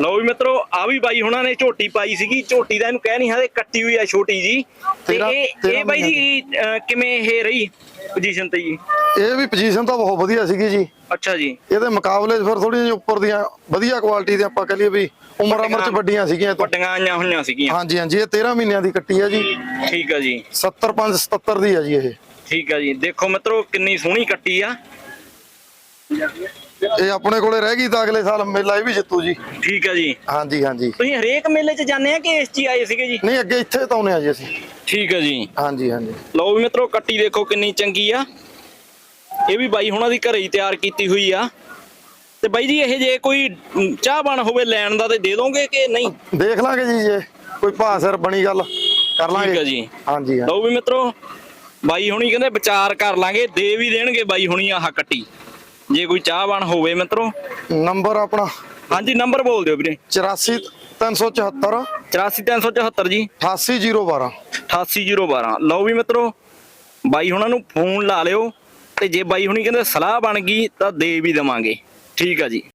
ਲਓ ਵੀ ਮਿੱਤਰੋ ਆ ਵੀ ਬਾਈ ਹੁਣਾਂ ਨੇ ਝੋਟੀ ਪਾਈ ਸੀਗੀ। ਝੋਟੀ ਦਾ ਇਹਨੂੰ ਕਹਿ ਨਹੀਂ ਹਲੇ ਕੱਟੀ ਹੋਈ ਆ ਛੋਟੀ ਜੀ। ਤੇ ਤੇਰਾਂ- ਇਹ ਤੇਰਾਂ ਇਹ ਬਾਈ ਜੀ ਅਹ, ਕਿਵੇਂ ਇਹ ਰਹੀ ਪੋਜੀਸ਼ਨ ਤੇ ਜੀ? ਇਹ ਵੀ ਪੋਜੀਸ਼ਨ ਤਾਂ ਬਹੁਤ ਵਧੀਆ ਸੀਗੀ ਜੀ। ਅੱਛਾ ਜੀ। ਇਹਦੇ ਮੁਕਾਬਲੇ 'ਚ ਫਿਰ ਥੋੜੀਆਂ ਜਿਹੀਆਂ ਉੱਪਰ ਦੀਆਂ ਵਧੀਆ ਕੁਆਲਿਟੀ ਦੇ ਆਪਾਂ ਕਹ ਲਈਏ ਵੀ ਉਮਰ ਅਮਰ ਚ ਵੱਡੀਆਂ ਸੀਗੀਆਂ ਇਹ ਤੋਂ। ਵੱਡੀਆਂ ਆਈਆਂ ਹੋਈਆਂ ਸੀਗੀਆਂ। ਹਾਂਜੀ ਹਾਂਜੀ ਇਹ 13 ਮਹੀਨਿਆਂ ਦੀ ਕੱਟੀ ਹੈ ਜੀ। ਠੀਕ ਆ ਜੀ। 75 77 ਦੀ ਹੈ ਜੀ ਇਹ। ਠੀਕ ਆ ਜੀ। ਦੇਖੋ ਮਿੱਤਰੋ ਕਿੰਨੀ ਸੋਹਣੀ ਕੱਟੀ ਆ। ਇਹ ਆਪਣੇ ਕੋਲੇ ਰਹਿ ਗਈ ਤਾਂ ਅਗਲੇ ਸਾਲ ਮੇਲਾ ਇਹ ਵੀ ਜਿੱਤੂ ਜੀ। ਠੀਕ ਆ ਜੀ। ਹਾਂਜੀ ਹਾਂਜੀ। ਤੁਸੀਂ ਹਰੇਕ ਮੇਲੇ 'ਚ ਜਾਂਦੇ ਆ ਕਿ ਇਸ 'ਚ ਹੀ ਆਏ ਸੀਗੇ ਜੀ? ਨਹੀਂ ਅੱਗੇ ਇੱਥੇ ਤਾਂ ਆਉਨੇ ਆ ਜੀ ਅਸੀਂ। ਠੀਕ ਆ ਜੀ। ਹਾਂਜੀ ਹਾਂਜੀ। ਲਓ ਵੀ ਮਿੱਤਰੋ ਕੱਟੀ ਦੇਖੋ ਕਿੰਨੀ ਚੰਗੀ ਆ। ਇਹ ਵੀ ਬਾਈ ਹੁਣਾਂ ਦੀ ਘਰੇ ਹੀ ਤਿਆਰ ਕੀਤੀ ਹੋਈ ਆ। ਤੇ ਬਾਈ ਜੀ ਇਹ ਜੇ ਕੋਈ ਚਾਹ ਬਣ ਹੋਵੇ ਲੈਣ ਦਾ ਤੇ ਦੇ ਦੋਗੇ ਕਿ ਨਹੀਂ? ਦੇਖ ਲਾਂਗੇ ਜੀ ਜੇ ਕੋਈ ਭਾਅ ਸਿਰ ਬਣੀ ਗੱਲ ਕਰ ਲਾਂਗੇ। ਠੀਕ ਆ ਜੀ। ਹਾਂਜੀ ਹਾਂ ਲਓ ਵੀ ਮਿੱਤਰੋ ਬਾਈ ਹੁਣੀ ਕਹਿੰਦੇ ਵਿਚਾਰ ਕਰ ਲਾਂਗੇ ਦੇ ਵੀ ਦੇਣਗੇ ਬਾਈ ਹੁਣੀ ਆਹ ਕੱਟੀ। ਜੇ ਕੋਈ ਚਾਹ ਬਣ ਹੋਵੇ ਮਿੱਤਰੋ। ਨੰਬਰ ਆਪਣਾ। ਹਾਂਜੀ ਨੰਬਰ ਬੋਲ ਦਿਓ ਵੀਰੇ। 84 374 84374 ਜੀ। 88012 88012 ਲਓ ਵੀ ਮਿੱਤਰੋ ਬਾਈ ਹੁਣਾਂ ਨੂੰ ਫੋਨ ਲਾ ਲਿਓ ਤੇ ਜੇ ਬਾਈ ਹੁਣੀ ਕਹਿੰਦੇ ਸਲਾਹ ਬਣ ਗਈ ਤਾਂ ਦੇ ਵੀ ਦਵਾਂਗੇ। ਠੀਕ ਆ ਜੀ।